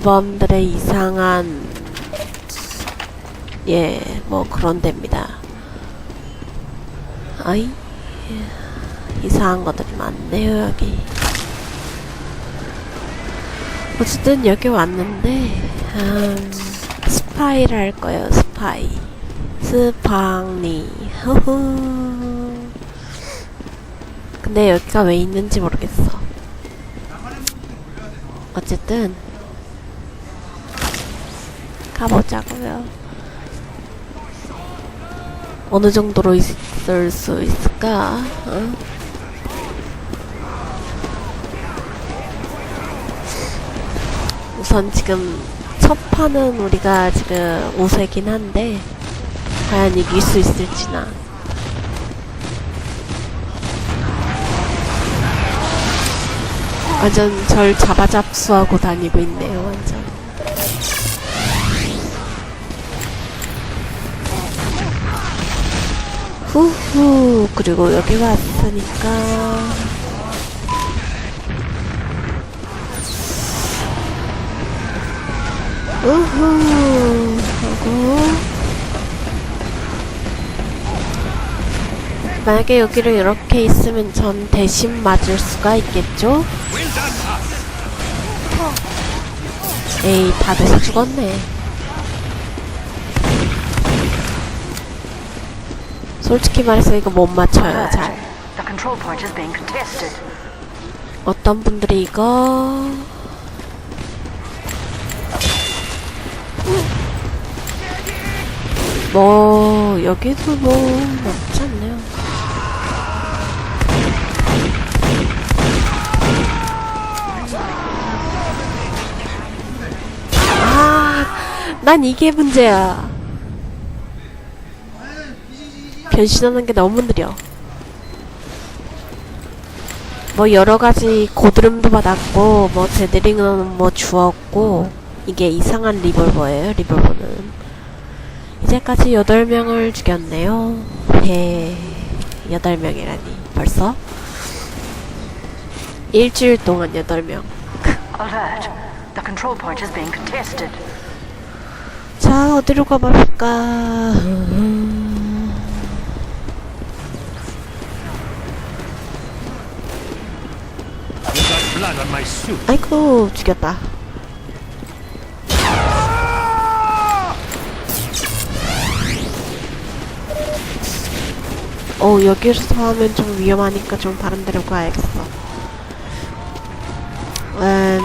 뺀 물범들의 이상한 예 뭐 그런 데입니다. 아이 이상한 것들이 많네요 여기. 어쨌든 여기 왔는데 음, 스파이를 할 거예요 스파이 스팡니 후후 근데 여기가 왜 있는지 모르겠어 어쨌든 가보자고요 어느 정도로 있을 수 있을까? 어? 우선 지금 첫 판은 우리가 지금 우세긴 한데 과연 이길 수 있을지나 완전 절 잡아잡수하고 다니고 있네요 완전 후후 그리고 여기 왔으니까. 우후 하고. 만약에 여기를 이렇게 있으면 전 대신 맞을 수가 있겠죠? 에이 다들 죽었네 솔직히 말해서 이거 못 맞춰요 잘. 어떤 분들이 이거 뭐 여기도 뭐 없지 않네요. 아, 난 이게 문제야. 변신하는 게 너무 느려. 뭐 여러 가지 고드름도 받았고 뭐 데드링은 뭐 주었고 이게 이상한 리볼버예요 리볼버는 이제까지 8명을 죽였네요 해 8명이라니 벌써 일주일 동안 8명 Alert. The control point is being contested. 자 어디로 가볼까 아이고 죽였다 어 여기서 하면 좀 위험하니까 좀 다른 데로 가야겠어 음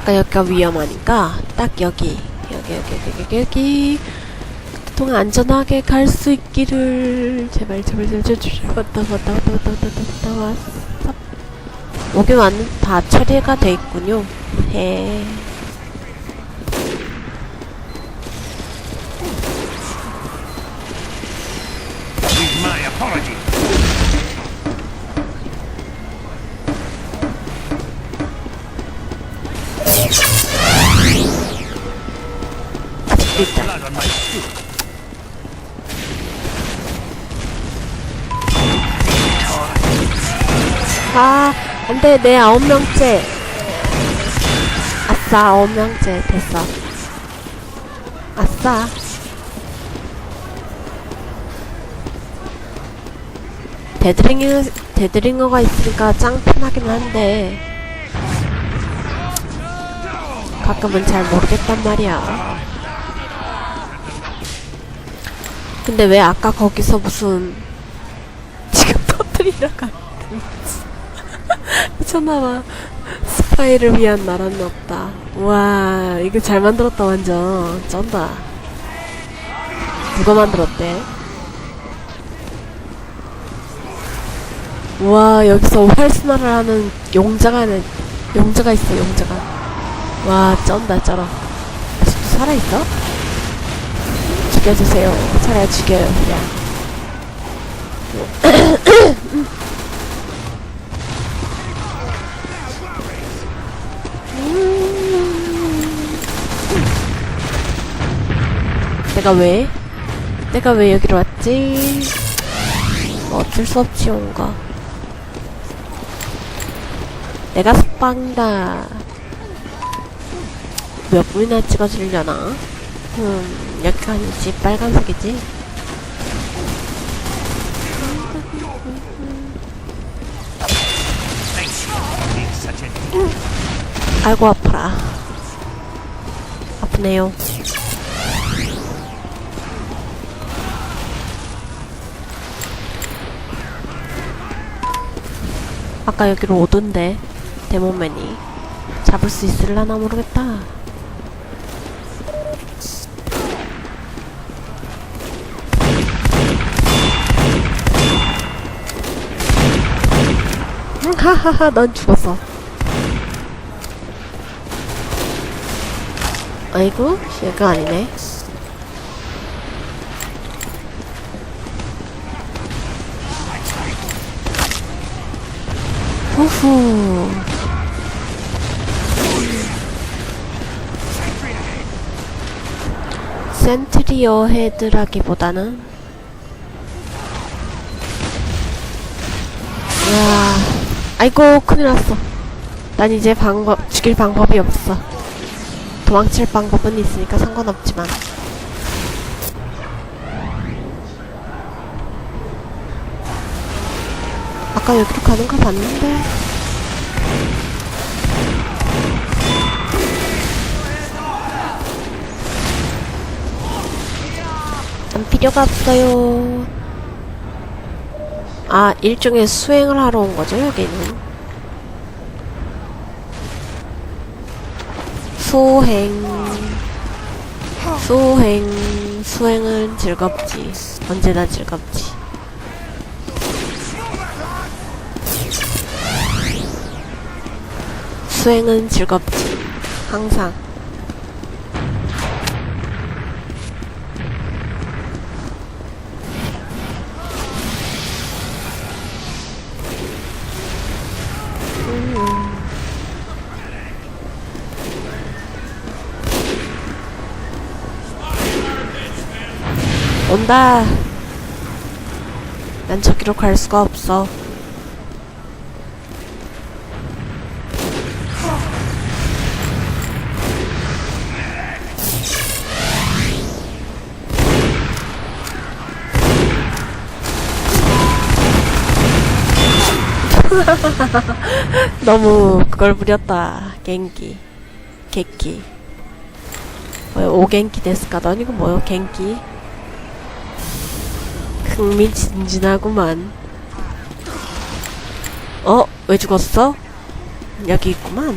아까 여기가 위험하니까 딱 여기 여기 여기 여기 여기 여기 그동안 안전하게 갈 수 있기를 제발 제발 제발 제발 왔다 왔다 왔다 왔다 왔다 왔다 왔다 오긴 왔는 다 처리가 돼 있군요. 해. 있다. 아, 안 돼. 내 아홉 명째. 아싸, 아홉 명째. 됐어. 아싸. 데드링어, 데드링어가 있으니까 짱 편하긴 한데. 가끔은 잘 모르겠단 말이야. 근데 왜 아까 거기서 무슨 지금 터뜨리러 가 미쳤나봐 스파이를 위한 나라는 없다. 와 이거 잘 만들었다 완전. 쩐다. 누가 만들었대? 와 여기서 활스나를 하는 용자가 는 용자가 있어 용자가. 와 쩐다 쩔어. 아직도 살아있어? 죽여주세요. 차라리 죽여요 그냥 내가 왜? 내가 왜 여기로 왔지? 뭐 어쩔 수 없지, 뭔가. 내가 스빵다. 몇 분이나 찍어주려나? 음, 여기가 아니지. 빨간색이지. 아이고, 아파라. 아프네요. 아까 여기로 오던데, 데모맨이. 잡을 수 있을라나 모르겠다. 응, 하하하, 넌 죽었어. 아이고, 얘가 아니네. 후후. 센트리어 헤드라기보다는 와, 아이고 큰일 났어. 난 이제 방법 죽일 방법이 없어. 도망칠 방법은 있으니까 상관없지만. 아까 여기로 가는 거 봤는데. 난 필요가 없어요. 아, 일종의 수행을 하러 온 거죠, 여기는. 수행. 수행. 수행은 즐겁지. 언제나 즐겁지. 수행은 즐겁지. 항상. 온다. 난 저기로 갈 수가 없어. 너무 그걸 부렸다. 갱기. 객기. 뭐야, 오갱기 데스까? 이거 뭐요? 갱기? 흥미진진하구만. 어? 왜 죽었어? 여기 있구만.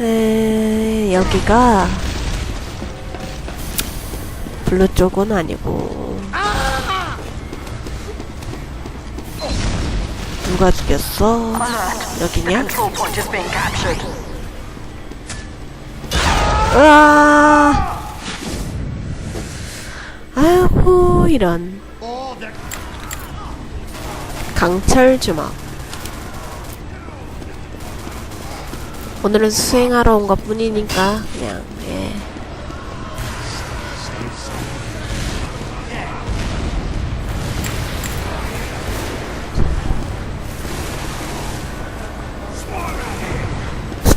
에, 여기가 블루 쪽은 아니고 누가 죽였어? 여기냐? 으아! 아이고 이런 강철 주먹 오늘은 수행하러 온 것 뿐이니까 그냥 예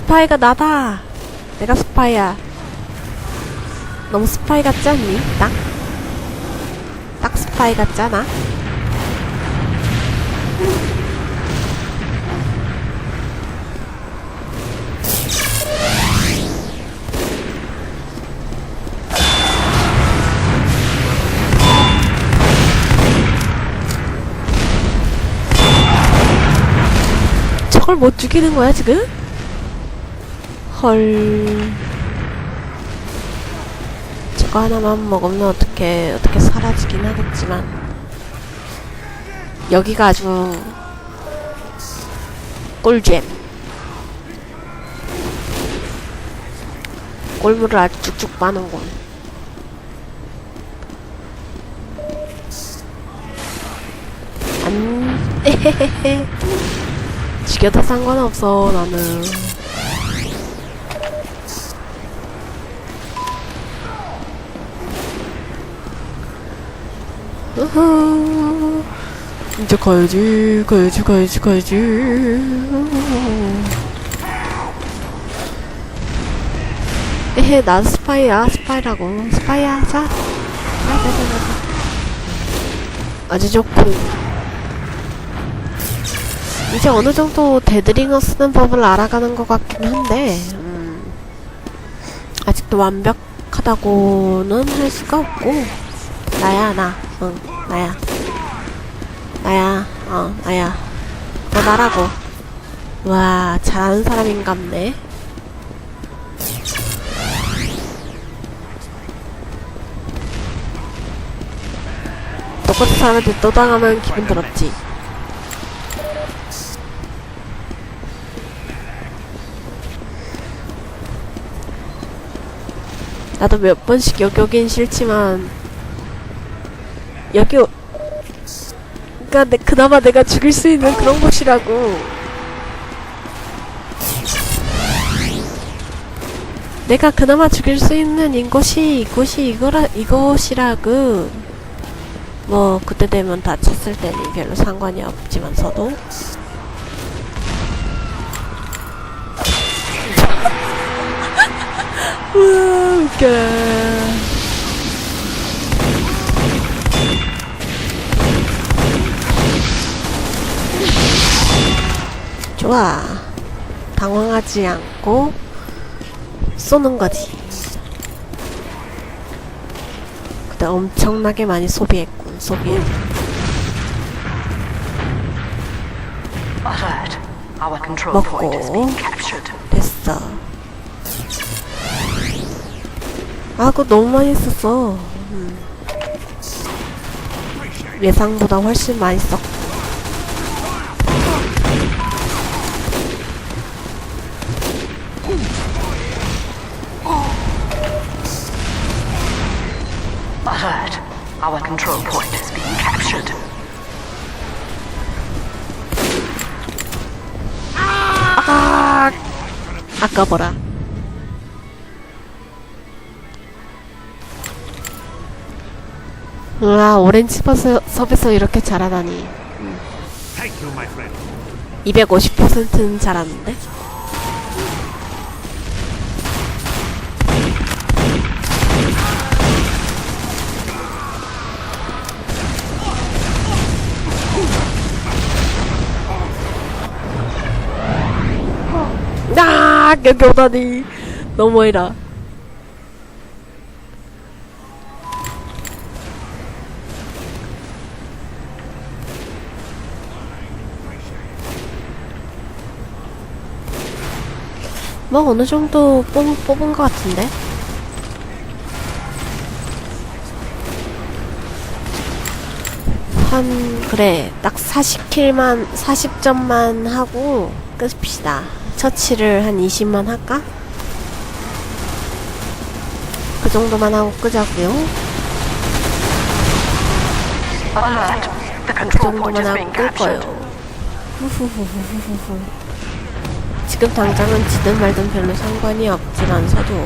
스파이가 나다 내가 스파이야 너무 스파이 같지 않니? 딱? 딱 스파이 같잖아. 저걸 못 죽이는 거야, 지금? 헐. 저거 하나만 먹으면 어떻게 어떻게 사라지긴 하겠지만. 여기가 아주 꿀잼. 꿀물을 아주 쭉쭉 빠는군. 안. 죽여도 상관없어 나는 우후. 이제 가야지, 가야지, 가야지, 가야지. 에헤, 난 스파이야, 스파이라고. 스파이야, 자. 아주 좋고. 이제 어느 정도 데드링어 쓰는 법을 알아가는 것 같긴 한데, 음, 아직도 완벽하다고는 할 수가 없고, 나야, 나. 응, 나야. 나야, 어, 나야. 너 나라고. 와, 잘하는 사람인갑네. 똑같은 사람한테 또 당하면 기분 더럽지. 나도 몇 번씩 여기 오긴 싫지만 여기 오... 그니까 내, 그나마 내가 죽일 수 있는 그런 곳이라고. 내가 그나마 죽일 수 있는 이곳이 이곳이 이거라 이것이라고. 뭐 그때 되면 다쳤을 때는 별로 상관이 없지만서도. 우와 웃겨라 좋아 당황하지 않고 쏘는 거지 그때 엄청나게 많이 소비했군 being 먹고. 됐어 아 그거 너무 많이 썼어 음. 예상보다 훨씬 많이 썼 Alert. Control point is being captured. 아까 보라 우와 오렌지 버섯 섭에서 이렇게 잘하다니 Thank you, my friend. 250%는 잘하는데 아 여기 오다니. 너무 멀다 뭐 어느 정도 뽑, 뽑은 것 같은데? 한 그래. 딱 40킬만 40점만 하고 끝입시다 처치를 한 20만 할까? 그 정도만 하고 끄자고요 그 정도만 하고 끌 거예요. 후후후후후후 지금 당장은 지든 말든 별로 상관이 없지만서도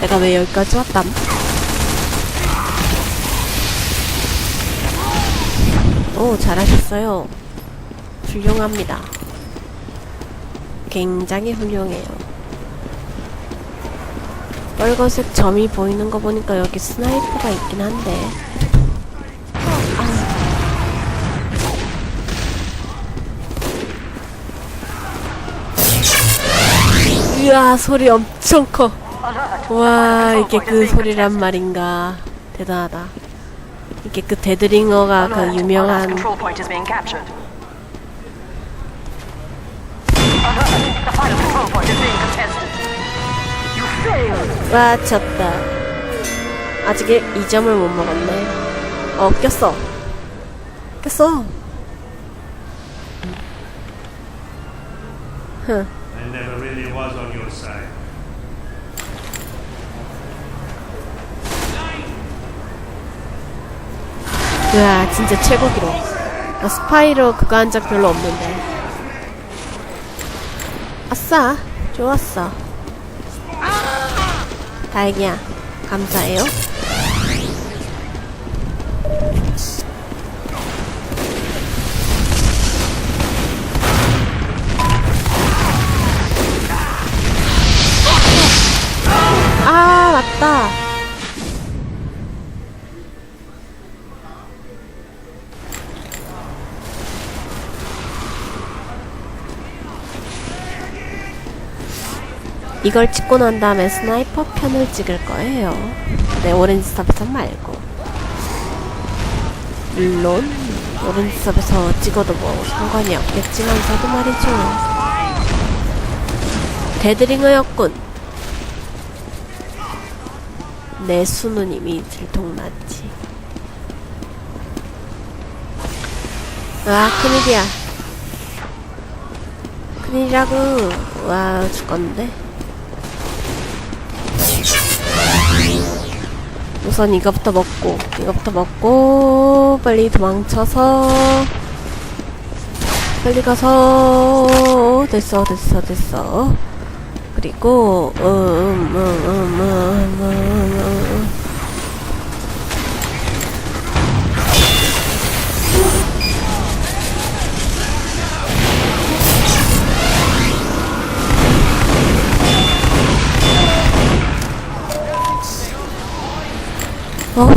내가 왜 여기까지 왔담? 오, 잘하셨어요. 훌륭합니다. 굉장히 훌륭해요. 빨간색 점이 보이는 거 보니까 여기 스나이퍼가 있긴 한데. 아. 이야, 소리 엄청 커. 와, 이게 그 소리란 말인가. 대단하다. 이게 그 데드링어가 그 유명한. 와 졌다 아직 2점을 못 먹었네 어 꼈어 꼈어 흥 으아 진짜 최고 기록. 나 스파이로 그거 한 적 별로 없는데. 아싸 좋았어. 다행이야. 감사해요. 이걸 찍고 난 다음에 스나이퍼 편을 찍을 거예요. 네, 오렌지 섭에서 말고. 물론, 오렌지 섭에서 찍어도 뭐 상관이 없겠지만서도 말이죠. 데드링어였군. 내 수는 이미 들통났지. 아, 큰일이야. 큰일이라고. 와, 죽었는데. 우선 이거부터 먹고, 이거부터 먹고, 빨리 도망쳐서, 빨리 가서, 됐어, 됐어, 됐어. 그리고, 음, 음, 음, 음, 음, 음, 음. 어우,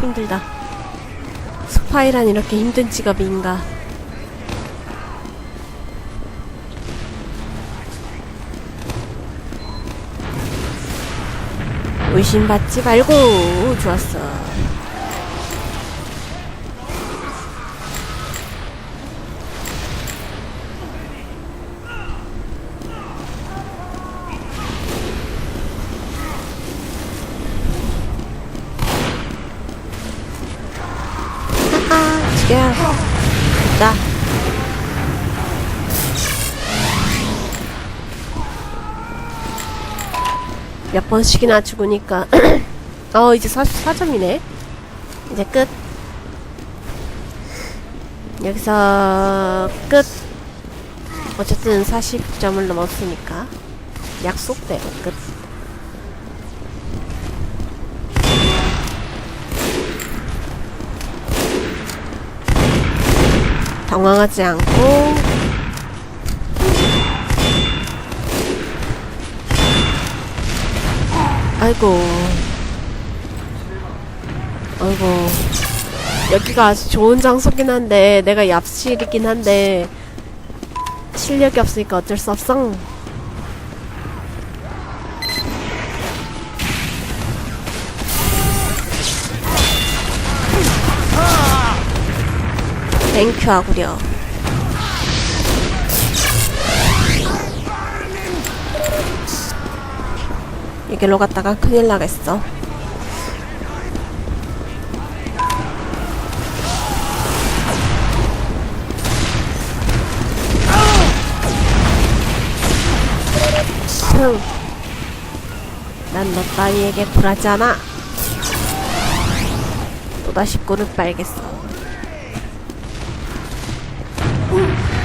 힘들다. 스파이란 이렇게 힘든 직업인가. 의심받지 말고, 좋았어. 몇 번씩이나 죽으니까. 어, 이제 44점이네. 이제 끝. 여기서 끝. 어쨌든 40점을 넘었으니까. 약속대로 끝. 당황하지 않고 아이고. 아이고. 여기가 아주 좋은 장소긴 한데 내가 얍실이긴 한데 실력이 없으니까 어쩔 수 없어. 땡큐 하구려 여기로 갔다가 큰일 나겠어. 난너 따위에게 굴하지 않아. 또다시 꿀을 빨겠어.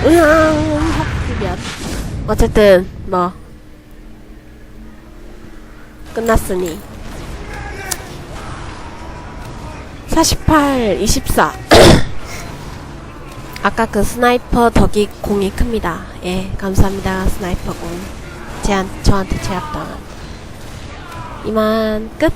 으앙 미안 어쨌든 뭐 끝났으니. 48, 24 아까 그 스나이퍼 덕이 공이 큽니다. 예 감사합니다 스나이퍼 공. 제한, 저한테 제압당한. 이만 끝